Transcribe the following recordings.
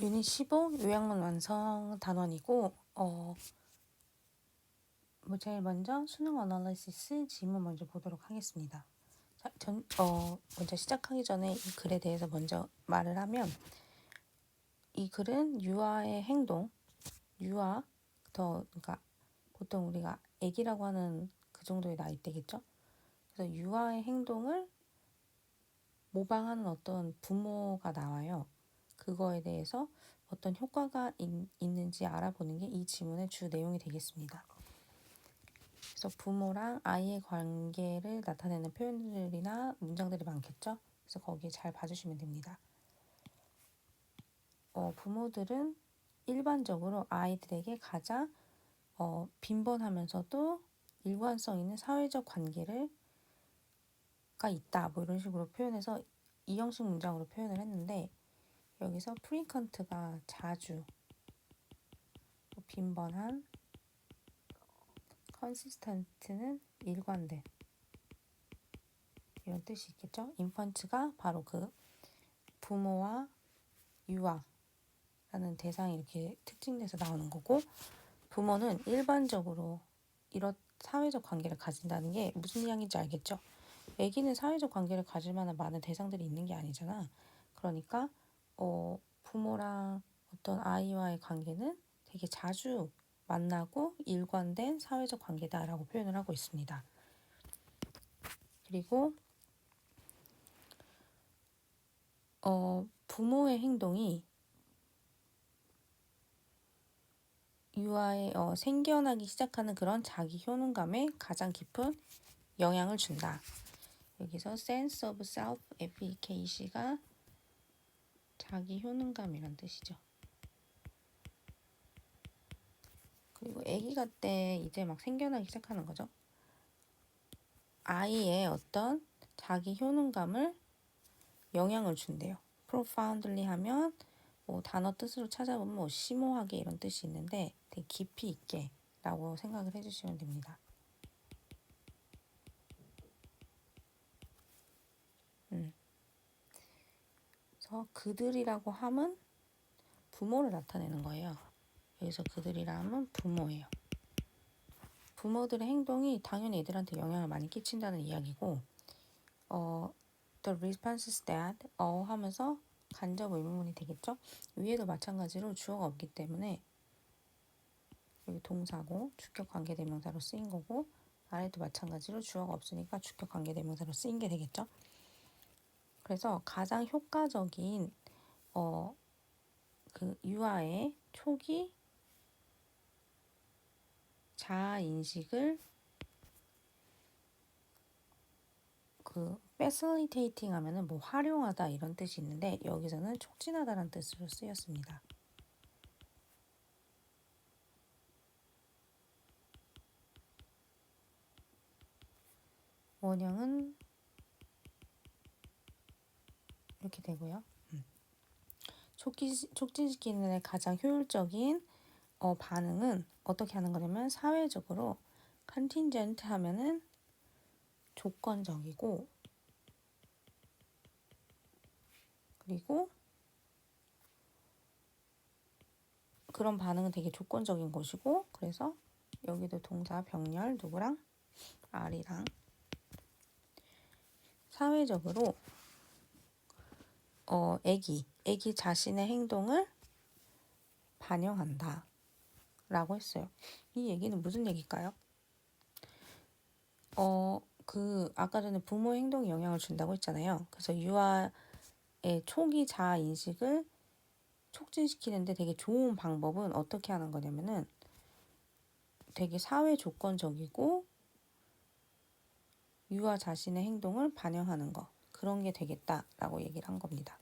유닛 15 요약문 완성 단원이고 어, 뭐 제일 먼저 수능 어널리시스 지문 먼저 보도록 하겠습니다. 자, 전, 어, 먼저 시작하기 전에 이 글에 대해서 먼저 말을 하면 이 글은 유아의 행동, 유아 더 그러니까 보통 우리가 아기라고 하는 그 정도의 나이대겠죠. 그래서 유아의 행동을 모방하는 어떤 부모가 나와요. 그거에 대해서 어떤 효과가 있, 있는지 알아보는 게 이 지문의 주 내용이 되겠습니다. 그래서 부모랑 아이의 관계를 나타내는 표현들이나 문장들이 많겠죠. 그래서 거기 잘 봐주시면 됩니다. 어, 부모들은 일반적으로 아이들에게 가장 어, 빈번하면서도 일관성 있는 사회적 관계를 가 있다 뭐 이런 식으로 표현해서 이 형식 문장으로 표현을 했는데 여기서 프리컨트가 자주 뭐 빈번한 컨시스턴트는 일관된 이런 뜻이 있겠죠. 인펀트가 바로 그 부모와 유아라는 대상이 이렇게 특징돼서 나오는 거고 부모는 일반적으로 이런 사회적 관계를 가진다는 게 무슨 이야기인지 알겠죠? 아기는 사회적 관계를 가질 만한 많은 대상들이 있는 게 아니잖아. 그러니까 어, 부모랑 어떤 아이와의 관계는 되게 자주 만나고 일관된 사회적 관계다라고 표현을 하고 있습니다. 그리고 어, 부모의 행동이 유아의 어, 생겨나기 시작하는 그런 자기 효능감에 가장 깊은 영향을 준다. 여기서 sense of self efficacy가 자기 효능감이란 뜻이죠. 그리고 아기가 때 이제 막 생겨나기 시작하는 거죠. 아이의 어떤 자기 효능감을 영향을 준대요. profoundly 하면 뭐 단어 뜻으로 찾아보면 뭐 심오하게 이런 뜻이 있는데 되게 깊이 있게 라고 생각을 해주시면 됩니다. 그래서 그들이라고 함은 부모를 나타내는 거예요. 여기서 그들이라 함은 부모예요. 부모들의 행동이 당연히 애들한테 영향을 많이 끼친다는 이야기고 어, the responses that 어 하면서 간접 의문문이 되겠죠. 위에도 마찬가지로 주어가 없기 때문에 여기 동사고 주격 관계대명사로 쓰인 거고 아래도 마찬가지로 주어가 없으니까 주격 관계대명사로 쓰인 게 되겠죠. 그래서 가장 효과적인 어, 그 유아의 초기 자아 인식을 그 facilitating 하면은 뭐 활용하다 이런 뜻이 있는데 여기서는 촉진하다라는 뜻으로 쓰였습니다. 원형은 이렇게 되고요. 음. 촉기, 촉진시키는 데 가장 효율적인 어, 반응은 어떻게 하는 거냐면 사회적으로 컨틴전트 하면은 조건적이고 그리고 그런 반응은 되게 조건적인 것이고 그래서 여기도 동사 병렬 누구랑 R이랑 사회적으로 어, 애기, 애기 자신의 행동을 반영한다. 라고 했어요. 이 얘기는 무슨 얘기일까요? 어, 그, 아까 전에 부모 행동에 영향을 준다고 했잖아요. 그래서 유아의 초기 자아 인식을 촉진시키는데 되게 좋은 방법은 어떻게 하는 거냐면은 되게 사회 조건적이고 유아 자신의 행동을 반영하는 거. 그런 게 되겠다라고 얘기를 한 겁니다.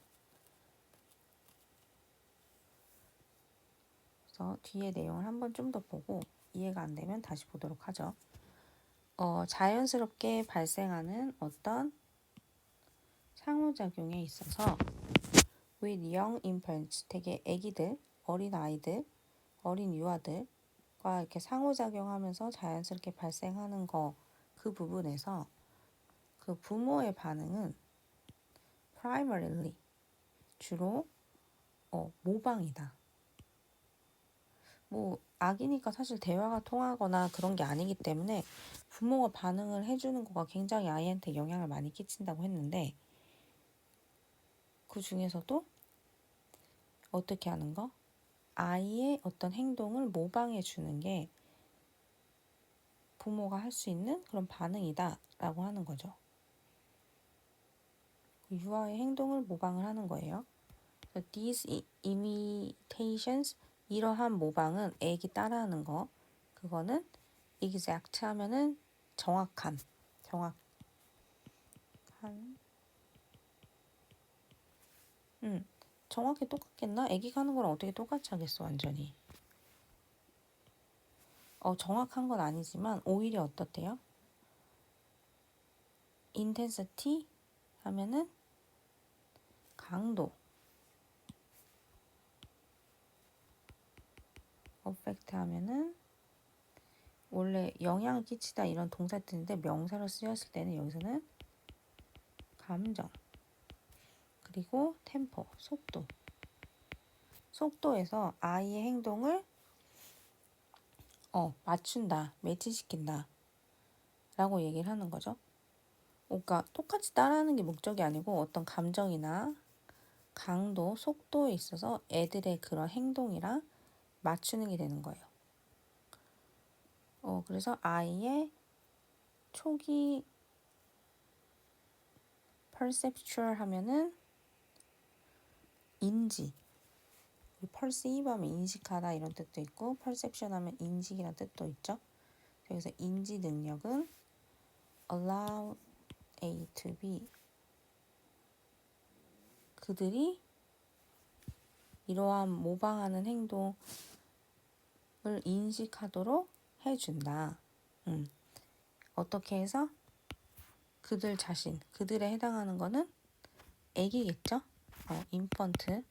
그래서 뒤에 내용을 한번 좀 더 보고 이해가 안 되면 다시 보도록 하죠. 어, 자연스럽게 발생하는 어떤 상호작용에 있어서 with young infants 되게 아기들, 어린 아이들, 어린 유아들과 이렇게 상호작용하면서 자연스럽게 발생하는 거 그 부분에서 그 부모의 반응은 primarily 주로 어, 모방이다. 뭐 아기니까 사실 대화가 통하거나 그런 게 아니기 때문에 부모가 반응을 해주는 거가 굉장히 아이한테 영향을 많이 끼친다고 했는데 그 중에서도 어떻게 하는 거? 아이의 어떤 행동을 모방해 주는 게 부모가 할 수 있는 그런 반응이다라고 하는 거죠. 유아의 행동을 모방을 하는 거예요. These imitations 이러한 모방은 애기 따라하는 거 그거는 exact 하면은 정확한 정확한 음 정확히 똑같겠나? 애기가 하는 거랑 어떻게 똑같이 하겠어 완전히 어 정확한 건 아니지만 오히려 어떻대요? intensity 하면은 강도 affect 하면은 원래 영향을 끼치다 이런 동사들인데 명사로 쓰였을 때는 여기서는 감정 그리고 템포 속도 속도에서 아이의 행동을 어 맞춘다 매치시킨다 라고 얘기를 하는 거죠. 그러니까 똑같이 따라하는 게 목적이 아니고 어떤 감정이나 강도, 속도에 있어서 애들의 그런 행동이랑 맞추는 게 되는 거예요. 어, 그래서 아이의 초기 perceptual 하면은 인지. perceive 하면 인식하다 이런 뜻도 있고 perception 하면 인식이라는 뜻도 있죠. 그래서 인지 능력은 allow A to B 그들이 이러한 모방하는 행동을 인식하도록 해준다. 음. 어떻게 해서 그들 자신, 그들에 해당하는 거는 애기겠죠? 어, 인펀트.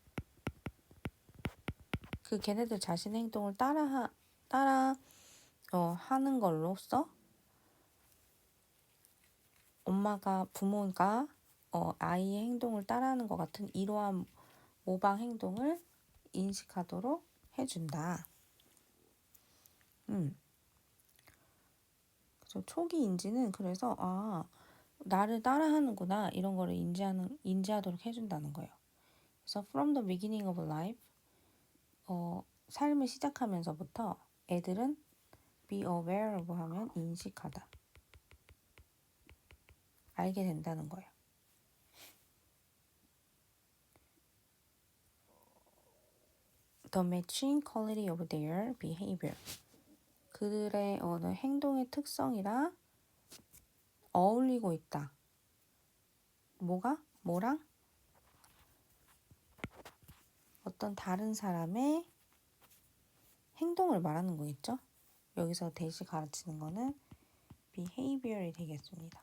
그 걔네들 자신의 행동을 따라 따라 어, 하는 걸로써 엄마가 부모가 어, 아이의 행동을 따라하는 것 같은 이러한 모방 행동을 인식하도록 해준다. 음. 그래서 초기 인지는 그래서 아 나를 따라하는구나 이런 거를 인지하는 인지하도록 해준다는 거예요. 그래서 from the beginning of life 어, 삶을 시작하면서부터 애들은 be aware of 하면 인식하다. 알게 된다는 거예요. The matching quality. 그들의 어느 행동의 특성이랑 어울리고 있다. 뭐가? 뭐랑? 어떤 다른 사람의 행동을 말하는 거겠죠? 여기서 대시 가르치는 거는 behavior이 되겠습니다.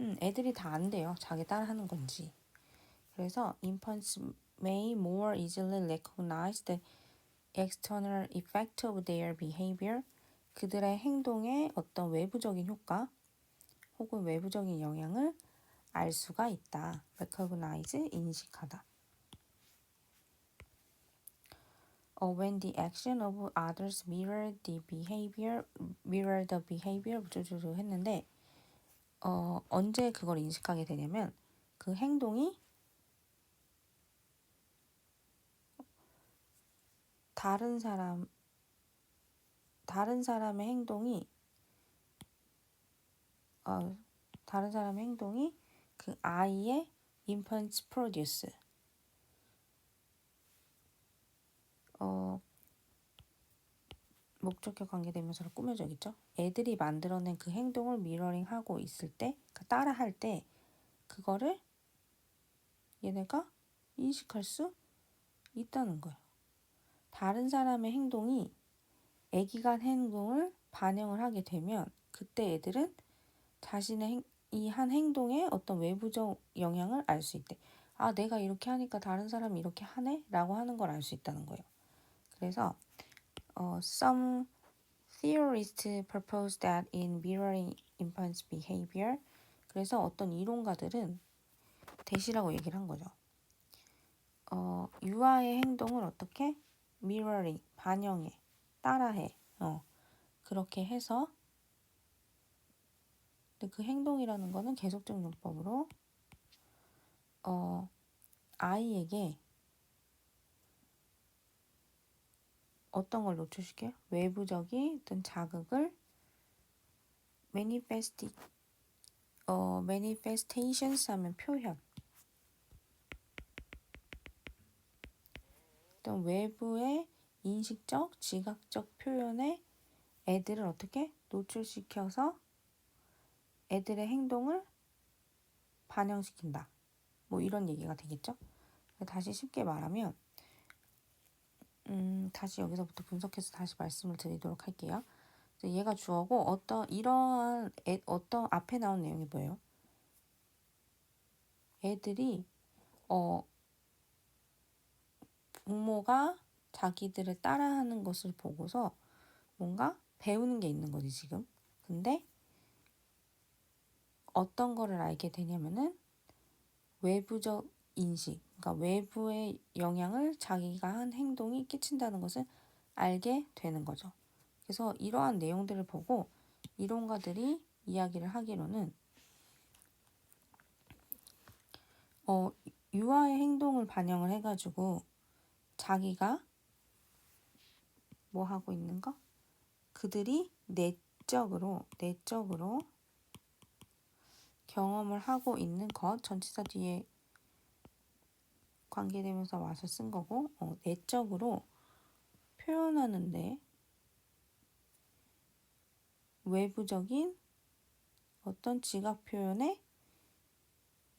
음, 애들이 다 안 돼요. 자기 따라 하는 건지. 그래서 infants may more easily recognize the external effect of their behavior. 그들의 행동의 어떤 외부적인 효과 혹은 외부적인 영향을 알 수가 있다. recognize, 인식하다. Uh, when the action of others mirror the behavior, mirror the behavior, 쭈쭈쭈 했는데 어, 언제 그걸 인식하게 되냐면 그 행동이 다른 사람 다른 사람의 행동이 어, 다른 사람의 행동이 그 아이의 infant produce. 어, 목적격 관계대명사로 꾸며져 있죠. 애들이 만들어낸 그 행동을 미러링하고 있을 때, 그 따라할 때 그거를 얘네가 인식할 수 있다는 거예요. 다른 사람의 행동이 애기가 한 행동을 반영을 하게 되면 그때 애들은 자신의 이 한 행동에 어떤 외부적 영향을 알 수 있대. 아, 내가 이렇게 하니까 다른 사람이 이렇게 하네? 라고 하는 걸 알 수 있다는 거예요. 그래서 어, some theorists propose that in mirroring infants behavior. 그래서 어떤 이론가들은 대시라고 얘기를 한 거죠. 어, 유아의 행동을 어떻게? mirroring 반영해 따라해. 어, 그렇게 해서 근데 그 행동이라는 거는 계속적 용법으로 어, 아이에게 어떤 걸 노출시켜요? 외부적인 어떤 자극을 manifesti, 어, manifestations 하면 표현 어떤 외부의 인식적, 지각적 표현에 애들을 어떻게 노출시켜서 애들의 행동을 반영시킨다. 뭐 이런 얘기가 되겠죠? 다시 쉽게 말하면 음, 다시 여기서부터 분석해서 다시 말씀을 드리도록 할게요. 얘가 주어고 어떤 이러한 애, 어떤 앞에 나온 내용이 뭐예요? 애들이 어 부모가 자기들을 따라하는 것을 보고서 뭔가 배우는 게 있는 거지 지금. 근데 어떤 거를 알게 되냐면은 외부적 인식, 그러니까 외부의 영향을 자기가 한 행동이 끼친다는 것을 알게 되는 거죠. 그래서 이러한 내용들을 보고 이론가들이 이야기를 하기로는 어, 유아의 행동을 반영을 해가지고 자기가 뭐 하고 있는 거? 그들이 내적으로 내적으로 경험을 하고 있는 것 전치사 뒤에 관계되면서 와서 쓴 거고 어, 내적으로 표현하는데 외부적인 어떤 지각 표현에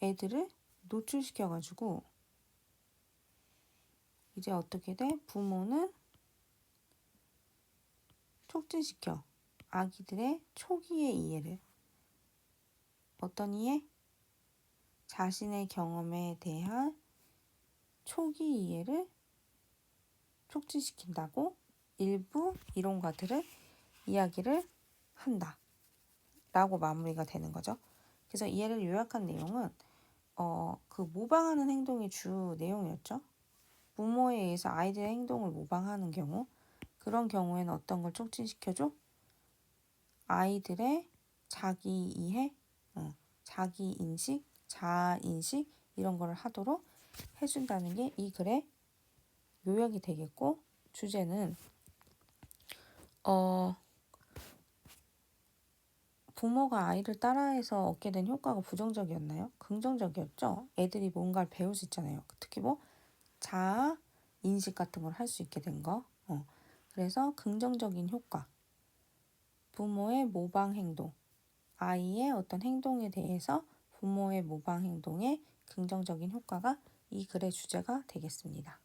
애들을 노출시켜가지고 이제 어떻게 돼? 부모는 촉진시켜 아기들의 초기의 이해를 어떤 이해? 자신의 경험에 대한 초기 이해를 촉진시킨다고 일부 이론가들은 이야기를 한다. 라고 마무리가 되는 거죠. 그래서 이해를 요약한 내용은 어, 그 모방하는 행동이 주 내용이었죠. 부모에 의해서 아이들의 행동을 모방하는 경우 그런 경우에는 어떤 걸 촉진시켜줘? 아이들의 자기 이해, 어, 자기 인식, 자아 인식 이런 걸 하도록 해준다는 게 이 글의 요약이 되겠고 주제는 어 부모가 아이를 따라해서 얻게 된 효과가 부정적이었나요? 긍정적이었죠. 애들이 뭔가를 배울 수 있잖아요. 특히 뭐 자아 인식 같은 걸 할 수 있게 된 거. 어. 그래서 긍정적인 효과. 부모의 모방 행동. 아이의 어떤 행동에 대해서 부모의 모방 행동에 긍정적인 효과가 이 글의 주제가 되겠습니다.